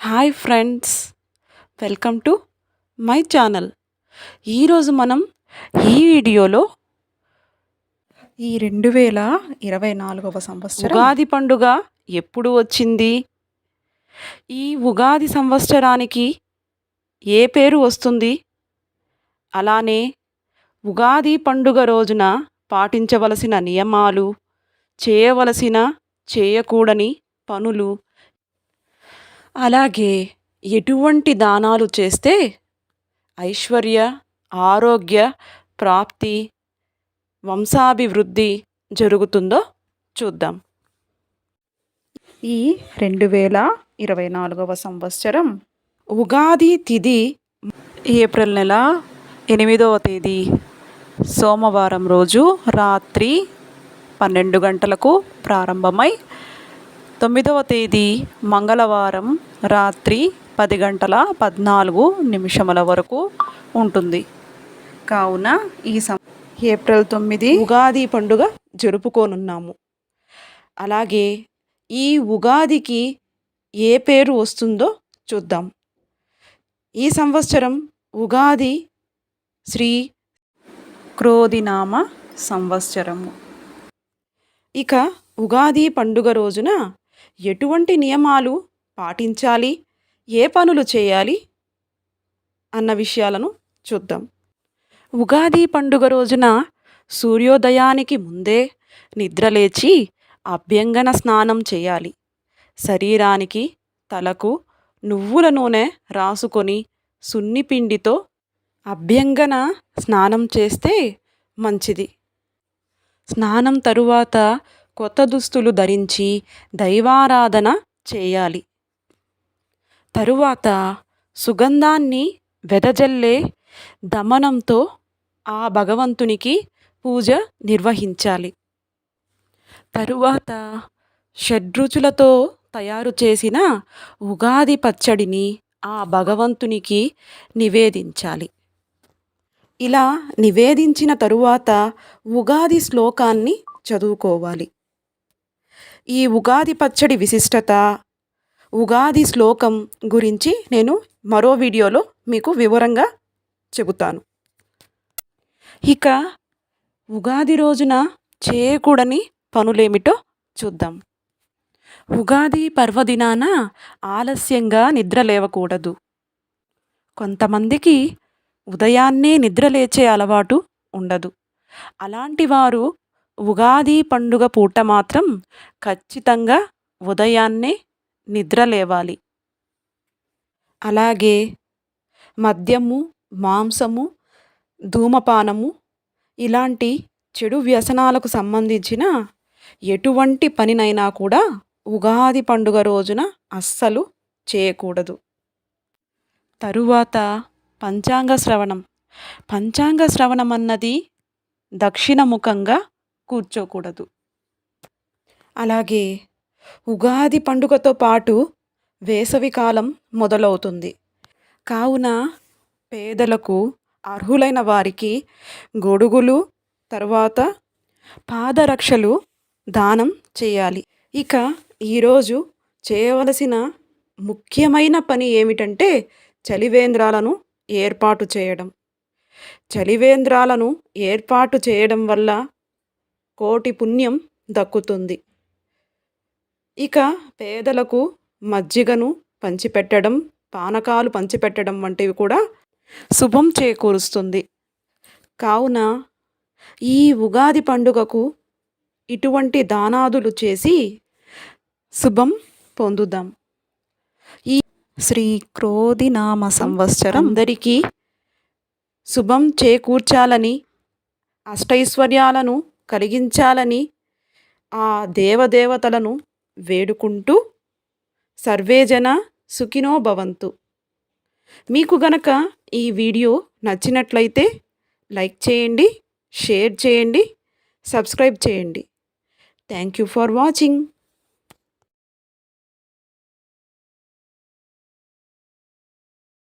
Hi friends welcome to my channel. ఈరోజు మనం ఈ వీడియోలో ఈ రెండు వేల ఇరవై నాలుగవ సంవత్సరం ఉగాది పండుగ ఎప్పుడు వచ్చింది? ఈ ఉగాది సంవత్సరానికి ఏ పేరు వస్తుంది? అలానే ఉగాది పండుగ రోజున పాటించవలసిన నియమాలు చేయవలసిన చేయకూడని పనులు అలాగే ఎటువంటి దానాలు చేస్తే ఐశ్వర్య ఆరోగ్య ప్రాప్తి వంశాభివృద్ధి జరుగుతుందో చూద్దాం. ఈ రెండు వేల ఇరవై నాలుగవ సంవత్సరం ఉగాది తిథి ఏప్రిల్ నెల ఎనిమిదవ తేదీ సోమవారం రోజు రాత్రి పన్నెండు గంటలకు ప్రారంభమై తొమ్మిదవ తేదీ మంగళవారం రాత్రి పది గంటల పద్నాలుగు నిమిషముల వరకు ఉంటుంది. కావున ఈ సం ఏప్రిల్ తొమ్మిది ఉగాది పండుగ జరుపుకోనున్నాము. అలాగే ఈ ఉగాదికి ఏ పేరు వస్తుందో చూద్దాం. ఈ సంవత్సరం ఉగాది శ్రీ క్రోధినామ సంవత్సరము. ఇక ఉగాది పండుగ రోజున ఎటువంటి నియమాలు పాటించాలి? ఏ పనులు చేయాలి? అన్న విషయాలను చూద్దాం. ఉగాది పండుగ రోజున సూర్యోదయానికి ముందే నిద్రలేచి అభ్యంగన స్నానం చేయాలి. శరీరానికి తలకు నువ్వుల నూనె రాసుకొని సున్నిపిండితో అభ్యంగన స్నానం చేస్తే మంచిది. స్నానం తరువాత కొత్త దుస్తులు ధరించి దైవారాధన చేయాలి. తరువాత సుగంధాన్ని వెదజల్లే దమనంతో ఆ భగవంతునికి పూజ నిర్వహించాలి. తరువాత షడ్రుచులతో తయారు చేసిన ఉగాది పచ్చడిని ఆ భగవంతునికి నివేదించాలి. ఇలా నివేదించిన తరువాత ఉగాది శ్లోకాన్ని చదువుకోవాలి. ఈ ఉగాది పచ్చడి విశిష్టత. ఉగాది శ్లోకం గురించి నేను మరో వీడియోలో మీకు వివరంగా చెబుతాను. ఇక ఉగాది రోజున చేయకూడని పనులేమిటో చూద్దాం. ఉగాది పర్వదినాన ఆలస్యంగా నిద్ర లేవకూడదు. కొంతమందికి ఉదయాన్నే నిద్ర లేచే అలవాటు ఉండదు. అలాంటి వారు ఉగాది పండుగ పూట మాత్రం ఖచ్చితంగా ఉదయాన్నే నిద్ర లేవాలి అలాగే మద్యము మాంసము ధూమపానము ఇలాంటి చెడు వ్యసనాలకు సంబంధించిన ఎటువంటి పనినైనా కూడా ఉగాది పండుగ రోజున అస్సలు చేయకూడదు. తరువాత పంచాంగ శ్రవణం. పంచాంగ శ్రవణం అన్నది దక్షిణముఖంగా కూర్చోకూడదు. అలాగే ఉగాది పండుగతో పాటు వేసవికాలం మొదలవుతుంది. కావున పేదలకు అర్హులైన వారికి గొడుగులు తర్వాత పాదరక్షలు దానం చేయాలి. ఇక ఈరోజు చేయవలసిన ముఖ్యమైన పని ఏమిటంటే చలివేంద్రాలను ఏర్పాటు చేయడం. చలివేంద్రాలను ఏర్పాటు చేయడం వల్ల కోటి పుణ్యం దక్కుతుంది. ఇక పేదలకు మజ్జిగను పంచిపెట్టడం పానకాలు పంచిపెట్టడం వంటివి కూడా శుభం చేకూరుస్తుంది. కావున ఈ ఉగాది పండుగకు ఇటువంటి దానాదులు చేసి శుభం పొందుదాం. ఈ శ్రీ క్రోధినామ సంవత్సరం అందరికీ శుభం చేకూర్చాలని అష్టైశ్వర్యాలను కలిగించాలని ఆ దేవదేవతలను వేడుకుంటూ సర్వేజన సుఖినో భవంతు. మీకు గనక ఈ వీడియో నచ్చినట్లయితే లైక్ చేయండి షేర్ చేయండి సబ్స్క్రైబ్ చేయండి. Thank you for watching.